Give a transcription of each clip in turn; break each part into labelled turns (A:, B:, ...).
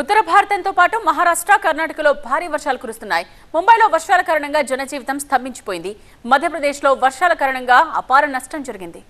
A: ఉత్తర భారతంతో పాటు మహారాష్ట్ర కర్ణాటకలో భారీ వర్షాలు కురుస్తున్నాయి. ముంబైలో వర్షాల కారణంగా జనజీవితం స్తంభించిపోయింది. మధ్యప్రదేశ్లో వర్షాల కారణంగా అపార నష్టం జరిగింది.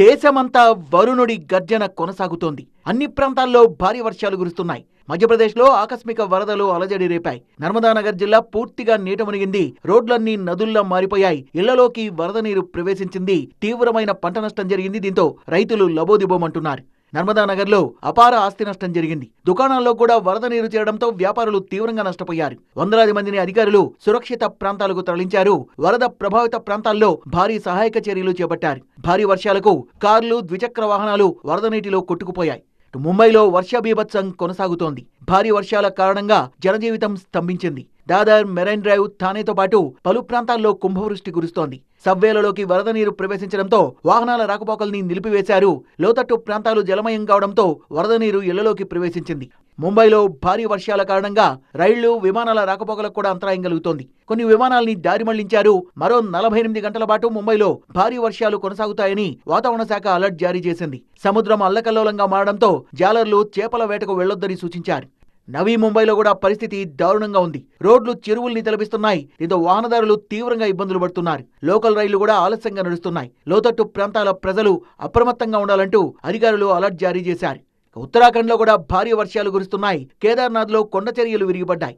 B: దేశమంతా వరుణుడి గర్జన కొనసాగుతోంది. అన్ని ప్రాంతాల్లో భారీ వర్షాలు కురుస్తున్నాయి. మధ్యప్రదేశ్లో ఆకస్మిక వరదలు అలజడి రేపాయి. నర్మదానగర్ జిల్లా పూర్తిగా నీట మునిగింది. రోడ్లన్నీ నదుల్లా మారిపోయాయి. ఇళ్ళలోకి వరద నీరు ప్రవేశించింది. తీవ్రమైన పంట నష్టం జరిగింది. దీంతో రైతులు లబోదిబోమంటున్నారు. నర్మదానగర్లో అపార ఆస్తి నష్టం జరిగింది. దుకాణాల్లో కూడా వరద నీరు చేరడంతో వ్యాపారులు తీవ్రంగా నష్టపోయారు. వందలాది మందిని అధికారులు సురక్షిత ప్రాంతాలకు తరలించారు. వరద ప్రభావిత ప్రాంతాల్లో భారీ సహాయక చర్యలు చేపట్టారు. భారీ వర్షాలకు కార్లు ద్విచక్ర వాహనాలు వరద నీటిలో కొట్టుకుపోయాయి. ముంబైలో వర్ష బీభత్సం కొనసాగుతోంది. భారీ వర్షాల కారణంగా జనజీవితం స్తంభించింది. దాదర్ మెరైన్ డ్రైవ్ థానేతో పాటు పలు ప్రాంతాల్లో కుంభవృష్టి కురుస్తోంది. సబ్వేలలోకి వరద నీరు ప్రవేశించడంతో వాహనాల రాకపోకల్ని నిలిపివేశారు. లోతట్టు ప్రాంతాలు జలమయం కావడంతో వరద నీరు ఇళ్ళలోకి ప్రవేశించింది. ముంబైలో భారీ వర్షాల కారణంగా రైళ్ళు విమానాల రాకపోకలకు కూడా అంతరాయం కలుగుతోంది. కొన్ని విమానాల్ని దారి మళ్ళించారు. మరో నలభై ఎనిమిది గంటల పాటు ముంబైలో భారీ వర్షాలు కొనసాగుతాయని వాతావరణ శాఖ అలర్ట్ జారీ చేసింది. సముద్రం అల్లకల్లోలంగా మారడంతో జాలర్లు చేపల వేటకు వెళ్ళొద్దని సూచించారు. నవీ ముంబైలో కూడా పరిస్థితి దారుణంగా ఉంది. రోడ్లు చెరువుల్ని తలపిస్తున్నాయి. దీంతో వాహనదారులు తీవ్రంగా ఇబ్బందులు పడుతున్నారు. లోకల్ రైళ్ళు కూడా ఆలస్యంగా నడుస్తున్నాయి. లోతట్టు ప్రాంతాల ప్రజలు అప్రమత్తంగా ఉండాలంటూ అధికారులు అలర్ట్ జారీ చేశారు. ఉత్తరాఖండ్లో కూడా భారీ వర్షాలు కురుస్తున్నాయి. కేదార్నాథ్లో కొండ చర్యలు విరిగిపడ్డాయి.